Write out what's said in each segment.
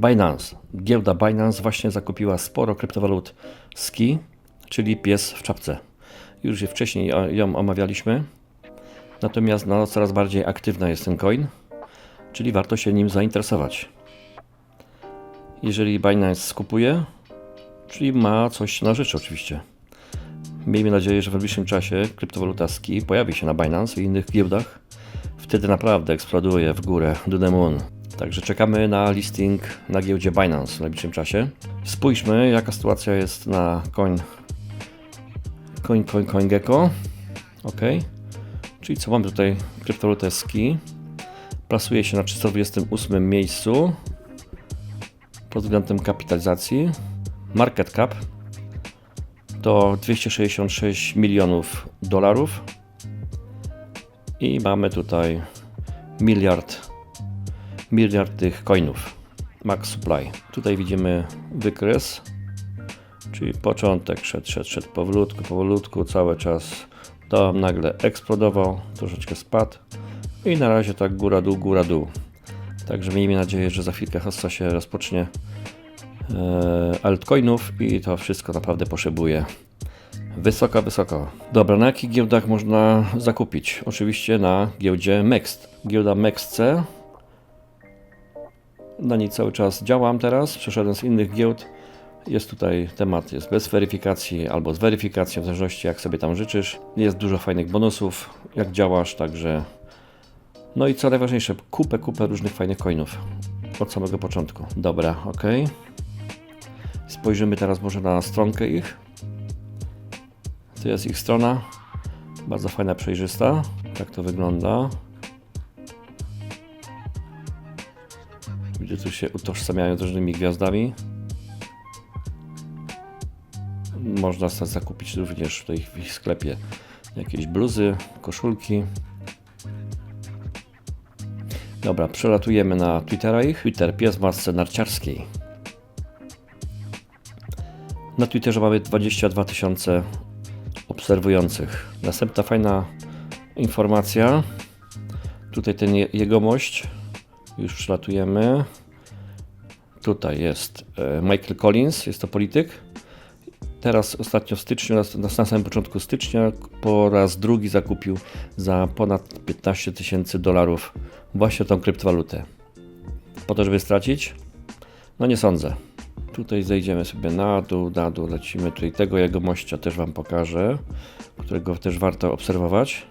Binance. Giełda Binance właśnie zakupiła sporo kryptowalut SKI, czyli pies w czapce. Już wcześniej ją omawialiśmy. Natomiast no, coraz bardziej aktywna jest ten coin, czyli warto się nim zainteresować. Jeżeli Binance skupuje, czyli ma coś na rzeczy oczywiście. Miejmy nadzieję, że w najbliższym czasie kryptowaluta SKI pojawi się na Binance i innych giełdach. Wtedy naprawdę eksploduje w górę do the moon. Także czekamy na listing na giełdzie Binance w najbliższym czasie. Spójrzmy, jaka sytuacja jest na coin Coin, coin, CoinGecko. Ok. Czyli co mamy tutaj? Kryptowalutę SKI. Plasuje się na 328 miejscu pod względem kapitalizacji. Market cap to 266 milionów dolarów. I mamy tutaj miliard, miliard tych coinów. Max supply. Tutaj widzimy wykres, czyli początek szedł, szedł, szedł powolutku, powolutku, cały czas to nagle eksplodował, troszeczkę spadł i na razie tak góra dół, góra dół. Także miejmy nadzieję, że za chwilkę hossa się rozpocznie e, altcoinów i to wszystko naprawdę potrzebuje Wysoko, wysoko. Dobra, na jakich giełdach można zakupić? Oczywiście na giełdzie MEXT. Giełda MEXC. Na niej cały czas działam teraz. Przeszedłem z innych giełd. Jest tutaj temat, jest bez weryfikacji albo z weryfikacją, w zależności jak sobie tam życzysz. Jest dużo fajnych bonusów, jak działasz, także... No i co najważniejsze, kupę, kupę różnych fajnych coinów. Od samego początku. Dobra, ok. Spojrzymy teraz może na stronkę ich. To jest ich strona. Bardzo fajna, przejrzysta. Tak to wygląda. Ludzie tu się utożsamiają z różnymi gwiazdami. Można sobie zakupić również tutaj w ich sklepie jakieś bluzy, koszulki. Dobra, przelatujemy na Twittera ich. Twitter pies w masce narciarskiej. Na Twitterze mamy 22 tysiące obserwujących. Następna fajna informacja. Tutaj ten je- jegomość. Już przelatujemy. Tutaj jest e, Michael Collins, jest to polityk. Teraz ostatnio w styczniu, na, samym początku stycznia, po raz drugi zakupił za ponad 15 tysięcy dolarów właśnie tą kryptowalutę. Po to, żeby stracić? No nie sądzę. Tutaj zejdziemy sobie na dół, na dół, lecimy tutaj tego jego mościa też Wam pokażę, którego też warto obserwować.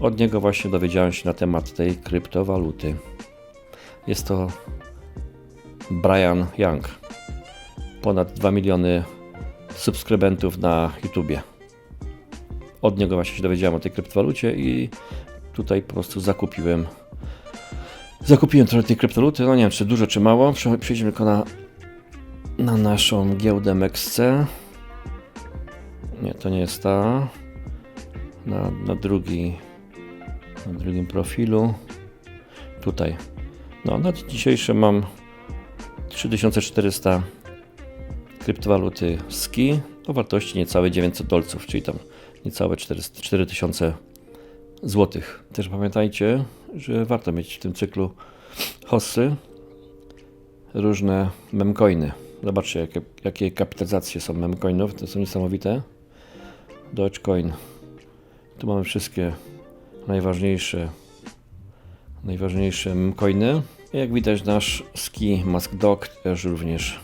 Od niego właśnie dowiedziałem się na temat tej kryptowaluty. Jest to Brian Young. Ponad 2 miliony subskrybentów na YouTubie. Od niego właśnie się dowiedziałem o tej kryptowalucie i tutaj po prostu zakupiłem Zakupiłem trochę tej kryptowaluty, no nie wiem czy dużo czy mało. Prze- Przejdziemy tylko na, na naszą giełdę MEXC. Nie, to nie jest ta. Na, na drugi, na drugim profilu. Tutaj. No, na dzisiejszy mam 3400 kryptowaluty SKI o wartości niecałe 900 dolców, czyli tam niecałe 400 4000 złotych. Też pamiętajcie, że warto mieć w tym cyklu hossy różne memcoiny. Zobaczcie, jakie, jakie kapitalizacje są memcoinów, to są niesamowite. Dogecoin. Tu mamy wszystkie najważniejsze najważniejsze memcoiny. Jak widać nasz ski Mask Dog też również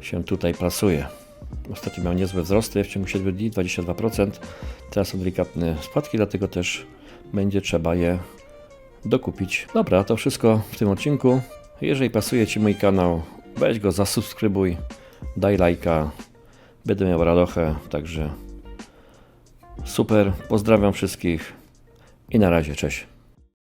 się tutaj plasuje. Ostatnio miał niezłe wzrosty w ciągu 7 dni, 22%. Teraz są delikatne spadki, dlatego też będzie trzeba je dokupić. Dobra, to wszystko w tym odcinku. Jeżeli pasuje Ci mój kanał, weź go zasubskrybuj, daj lajka. Będę miał radochę, także super. Pozdrawiam wszystkich i na razie, cześć.